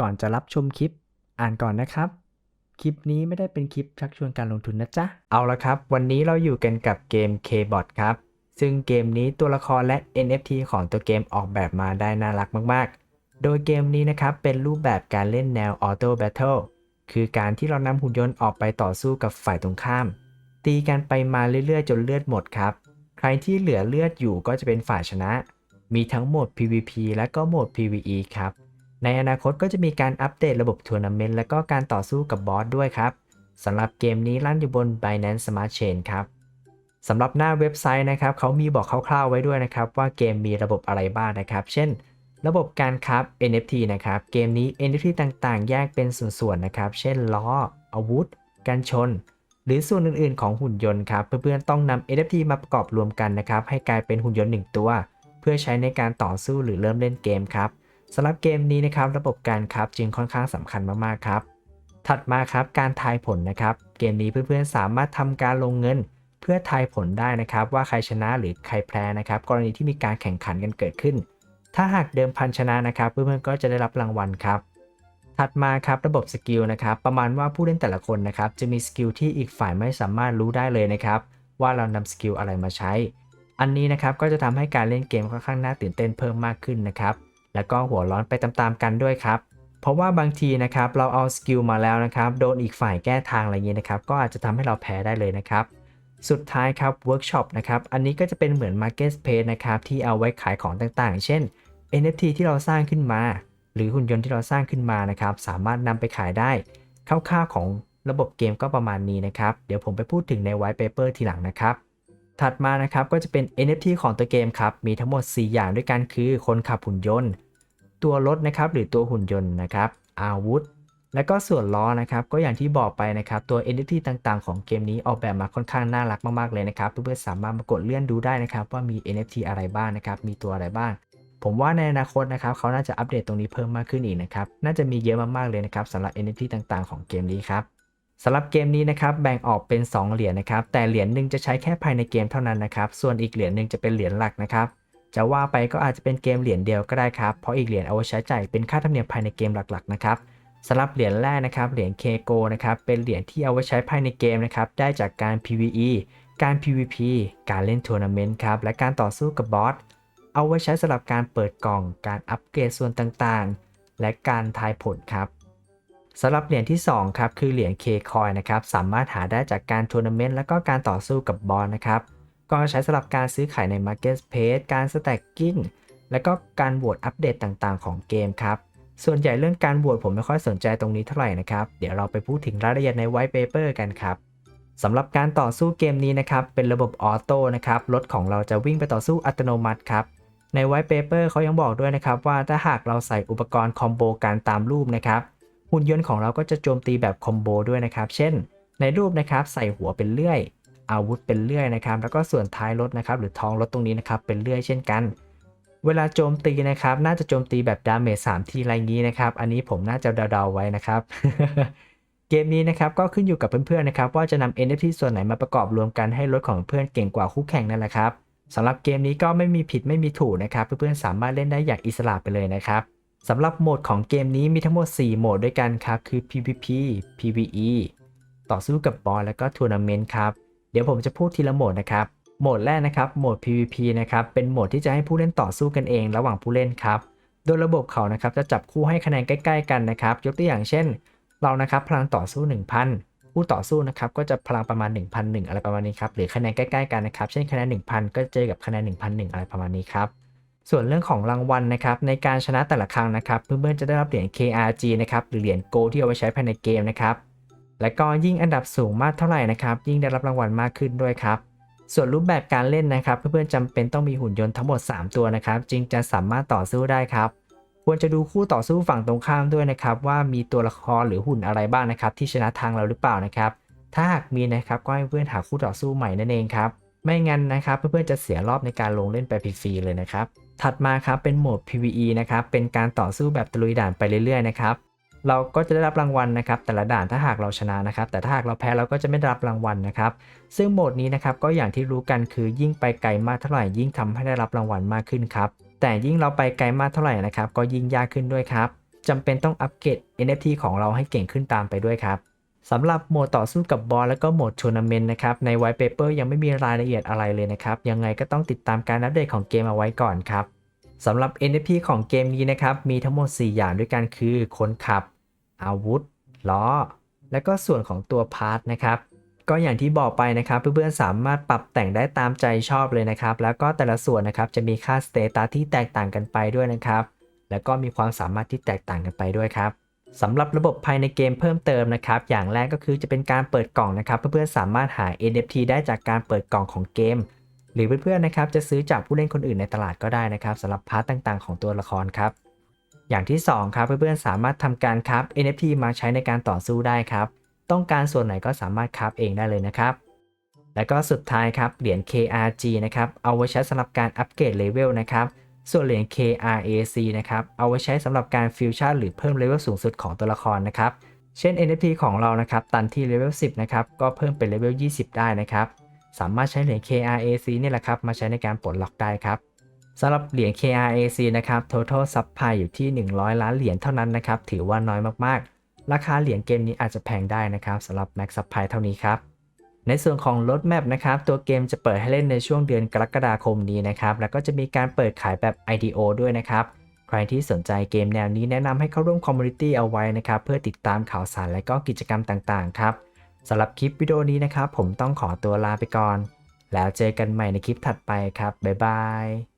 ก่อนจะรับชมคลิป อ่านก่อนนะครับ คลิปนี้ไม่ได้เป็นคลิปชักชวนการลงทุนนะจ๊ะ เอาละครับ วันนี้เราอยู่กันกับเกม K-Bot ครับ ซึ่งเกมนี้ตัวละครและ NFT ของตัวเกมออกแบบมาได้น่ารักมาก ๆ โดยเกมนี้นะครับเป็นรูปแบบการเล่นแนว Auto Battle คือการที่เรานำหุ่นยนต์ออกไปต่อสู้กับฝ่ายตรงข้าม ตีกันไปมาเรื่อยๆ จนเลือดหมดครับ ใครที่เหลือเลือดอยู่ก็จะเป็นฝ่ายชนะ มีทั้งโหมด PVP และก็โหมด PVE ครับ ในอนาคตก็จะมีการอัปเดตระบบทัวร์นาเมนต์และก็การต่อสู้กับบอสด้วยครับสำหรับเกมนี้ลั่นอยู่บน Binance Smart Chain ครับสำหรับหน้าเว็บไซต์นะครับเขามีบอกคร่าวๆไว้ด้วยนะครับ ว่าเกมมีระบบอะไรบ้างนะครับ เช่น ระบบการครับ NFT นะครับเกมนี้ NFT ต่างๆ แยกเป็นส่วนๆนะครับ เช่นล้อ อาวุธ กันชน หรือส่วนอื่นๆ ของหุ่นยนต์ครับเพื่อนๆต้องนำ NFT มาประกอบรวมกันนะครับให้กลายเป็นหุ่นยนต์ 1 ตัว เพื่อใช้ในการต่อสู้หรือเริ่มเล่นเกมครับ สำหรับเกมนี้นะครับระบบการครับจึงค่อนข้างสำคัญมากๆครับ ถัดมาครับการทายผลนะครับ เกมนี้เพื่อนๆสามารถทำการลงเงิน เพื่อทายผลได้นะครับ ว่าใครชนะหรือใครแพ้นะครับ กรณีที่มีการแข่งขันกันเกิดขึ้น ถ้าหากเดิมพันชนะนะครับ เพื่อนๆก็จะได้รับรางวัลครับ ถัดมาครับระบบสกิลนะครับประมาณว่าผู้เล่นแต่ละคนนะครับจะมีสกิลที่อีกฝ่ายไม่สามารถรู้ได้เลยนะครับว่าเรานำสกิลอะไรมาใช้ อันนี้นะครับก็จะทำให้การเล่นเกมค่อนข้างน่าตื่นเต้นเพิ่มมากขึ้นนะครับ แล้วก็หัวร้อนไปตามๆกันด้วยครับเพราะว่าบางทีนะครับเราเอาสกิลมาแล้วนะครับโดนอีกฝ่ายแก้ทางอะไรเงี้ยนะครับก็อาจจะทำให้เราแพ้ได้เลยนะครับสุดท้ายครับเวิร์กช็อปนะครับอันนี้ก็จะเป็นเหมือน Market Space นะครับที่เอาไว้ขายของต่างๆ เช่น NFT ที่เราสร้างขึ้นมา หรือหุ่นยนต์ที่เราสร้างขึ้นมานะครับสามารถนำไปขายได้คร่าวๆของระบบเกมก็ประมาณนี้นะครับ เดี๋ยวผมไปพูดถึงใน White Paper ทีหลังนะครับ ถัดมานะครับก็จะเป็น NFT ของตัวเกมครับมีทั้งหมด 4 อย่างด้วยกันคือ คนขับหุ่นยนต์ ตัวรถนะครับหรือตัวหุ่นยนต์นะครับอาวุธ และก็ส่วนล้อนะครับก็อย่างที่บอกไปนะครับตัว NFT ต่างๆ ของเกมนี้ออกแบบมาค่อนข้างน่ารักมากๆเลยนะครับเพื่อนๆสามารถมากดเลื่อนดูได้นะครับว่ามี NFT อะไรบ้างนะครับมีตัวอะไรบ้าง ผมว่าในอนาคตนะครับเขาน่าจะอัปเดตตรงนี้เพิ่มมากขึ้นอีกนะครับน่าจะมีเยอะมากๆเลยนะครับสำหรับ NFT ต่างๆ ของเกมนี้ครับสำหรับเกมนี้นะครับแบ่งออกเป็น 2 เหรียญนะครับแต่เหรียญหนึ่งจะใช้แค่ภายในเกมเท่านั้นนะครับส่วนอีกเหรียญหนึ่งจะเป็นเหรียญหลักนะครับ จะว่าไปก็อาจจะเป็นเกมเหรียญเดียวก็ได้ครับ เพราะอีกเหรียญเอาไว้ใช้จ่ายเป็นค่าธรรมเนียมภายในเกมหลักๆนะครับสำหรับเหรียญแรกนะครับ เหรียญเคโกนะครับ เป็นเหรียญที่เอาไว้ใช้ภายในเกมนะครับ ได้จากการ PVE การ PVP การเล่นทัวร์นาเมนต์ครับ และการต่อสู้กับบอส เอาไว้ใช้สำหรับการเปิดกล่อง การอัปเกรดส่วนต่างๆ และการทายผลครับสำหรับเหรียญที่2ครับ คือเหรียญ K-Coin นะครับ สามารถหาได้จากการทัวร์นาเมนต์และก็การต่อสู้กับบอสนะครับ ก็ใช้สำหรับการซื้อขายใน Marketplace การ Stacking และก็การโหวตอัปเดตต่างๆ ของเกมครับ ส่วนใหญ่เรื่องการโหวตผมไม่ค่อยสนใจตรงนี้เท่าไหร่นะครับ เดี๋ยวเราไปพูดถึงรายละเอียดใน White Paper กันครับสำหรับการต่อสู้เกมนี้นะครับ เป็นระบบออโต้นะครับ รถของเราจะวิ่งไปต่อสู้อัตโนมัติครับ ใน White Paper เขายังบอกด้วยนะครับ ว่าถ้าหากเราใส่อุปกรณ์คอมโบกันตามรูปนะครับ หุ่นยนต์ของเราก็จะโจมตีแบบคอมโบด้วยนะครับ เช่น ในรูปนะครับใส่หัวเป็นเลื่อย อาวุธเป็นเลื่อยนะครับ แล้วก็ส่วนท้ายรถนะครับ หรือท้องรถตรงนี้นะครับเป็นเลื่อยเช่นกัน เวลาโจมตีนะครับ น่าจะโจมตีแบบดาเมจ3ทีไรงี้นะครับ อันนี้ผมน่าจะเดาๆไว้นะครับเกมนี้นะครับก็ขึ้นอยู่กับเพื่อนๆนะครับว่าจะนำ NFT ส่วนไหนมาประกอบรวมกันให้รถของเพื่อนเก่งกว่าคู่แข่งนั่นแหละครับสำหรับเกมนี้ก็ไม่มีผิดไม่มีถูกนะครับ เพื่อนๆสามารถเล่นได้อย่างอิสระไปเลยนะครับสำหรับโหมดของเกมนี้มีทั้งหมด 4 โหมดด้วยกันครับ คือ PVP PVE ต่อสู้กับบอสแล้วก็ทัวร์นาเมนต์ครับ เดี๋ยวผมจะพูดทีละโหมดนะครับ โหมดแรกนะครับโหมด PVP นะครับ เป็นโหมดที่จะให้ผู้เล่นต่อสู้กันเอง ระหว่างผู้เล่นครับ โดยระบบเขานะครับจะจับคู่ให้คะแนนใกล้ ๆ กันนะครับ ยกตัวอย่างเช่น เรานะครับพลังต่อสู้ 1,000 ผู้ต่อสู้นะครับก็จะพลังประมาณ 1,001 อะไรประมาณนี้ครับ หรือคะแนนใกล้ๆกันนะครับ เช่นคะแนน 1,000 ก็เจอกับคะแนน 1,001 อะไรประมาณนี้ครับส่วนเรื่องของรางวัลนะครับในการชนะแต่ละครั้งนะครับเพื่อนๆจะได้รับเหรียญ KRG นะครับหรือเหรียญโกที่เอาไว้ใช้ภายในเกมนะครับ และก็ยิ่งอันดับสูงมากเท่าไหร่นะครับ ยิ่งได้รับรางวัลมากขึ้นด้วยครับ ส่วนรูปแบบการเล่นนะครับ เพื่อนๆจำเป็นต้องมีหุ่นยนต์ทั้งหมด 3 ตัวนะครับ จึงจะสามารถต่อสู้ได้ครับ ควรจะดูคู่ต่อสู้ฝั่งตรงข้ามด้วยนะครับ ว่ามีตัวละครหรือหุ่นอะไรบ้างนะครับ ที่ชนะทางเราหรือเปล่านะครับ ถ้าหากมีนะครับก็ให้เพื่อนหาคู่ต่อสู้ใหม่นั่นเองครับไม่งั้นนะครับเพื่อนๆจะเสียรอบในการลงเล่นไปฟรีๆเลยนะครับถัดมาครับเป็นโหมด PVE นะครับเป็นการต่อสู้แบบตะลุยด่านไปเรื่อยๆนะครับ เราก็จะได้รับรางวัลนะครับ แต่ละด่านถ้าหากเราชนะนะครับ แต่ถ้าหากเราแพ้เราก็จะไม่ได้รับรางวัลนะครับ ซึ่งโหมดนี้นะครับก็อย่างที่รู้กันคือยิ่งไปไกลมากเท่าไหร่ยิ่งทำให้ได้รับรางวัลมากขึ้นครับ แต่ยิ่งเราไปไกลมากเท่าไหร่นะครับก็ยิ่งยากขึ้นด้วยครับจำเป็นต้องอัปเกรด NFT ของเราให้เก่งขึ้นตามไปด้วยครับสำหรับโหมดต่อสู้กับบอสแล้วก็โหมดทัวร์นาเมนต์นะครับในไวท์เปเปอร์ยังไม่มีรายละเอียดอะไรเลยนะครับยังไงก็ต้องติดตามการอัปเดตของเกมเอาไว้ก่อนครับ สำหรับ NFT ของเกมนี้นะครับ มีทั้งหมด 4 อย่างด้วยกันคือ คนขับ อาวุธ ล้อ และก็ส่วนของตัวพาร์ทนะครับ ก็อย่างที่บอกไปนะครับ เพื่อนๆ สามารถปรับแต่งได้ตามใจชอบเลยนะครับ แล้วก็แต่ละส่วนนะครับจะมีค่าสเตตัสที่แตกต่างกันไปด้วยนะครับ แล้วก็มีความสามารถที่แตกต่างกันไปด้วยครับสำหรับระบบภายในเกมเพิ่มเติมนะครับ อย่างแรกก็คือจะเป็นการเปิดกล่องนะครับ เพื่อนๆสามารถหา NFT ได้จากการเปิดกล่องของเกม รือเพื่อนๆนะครับจะซื้อจากผู้เล่นคนอื่นในตลาดก็ได้นะครับสำหรับพาร์ทต่างๆ ของตัวละครครับ อย่างที่สองครับเพื่อนๆสามารถทำการครับ NFT มาใช้ในการต่อสู้ได้ครับ ต้องการส่วนไหนก็สามารถครับเองได้เลยนะครับ แล้วก็สุดท้ายครับเหรียญ KRG นะครับเอาไว้ใช้สำหรับการอัปเกรดเลเวลนะครับส่วนเหรียญ KRAC นะครับ เอาไว้ใช้สำหรับการฟิวชั่นหรือเพิ่มเลเวลสูงสุดของตัวละครนะครับ เช่น NFT ของเรานะครับ ตันที่เลเวล 10 นะครับ ก็เพิ่มเป็นเลเวล 20 ได้นะครับ สามารถใช้เหรียญ KRAC นี่แหละครับมาใช้ในการปลดล็อกได้ครับสำหรับเหรียญ KRAC นะครับ total supply อยู่ที่ 100 ล้านเหรียญเท่านั้นนะครับ ถือว่าน้อยมากๆ ราคาเหรียญเกมนี้อาจจะแพงได้นะครับสำหรับ Max Supply เท่านี้ครับ ในส่วนของ Road Map นะครับ ตัวเกมจะเปิดให้เล่นในช่วงเดือนกรกฎาคมนี้นะครับ แล้วก็จะมีการเปิดขายแบบ IDO ด้วยนะครับ ใครที่สนใจเกมแนวนี้แนะนำให้เข้าร่วมคอมมูนิตี้เอาไว้นะครับ เพื่อติดตามข่าวสารและก็กิจกรรมต่างๆ ครับ สำหรับคลิปวิดีโอนี้นะครับ ผมต้องขอตัวลาไปก่อน แล้วเจอกันใหม่ในคลิปถัดไปครับ บ๊ายบาย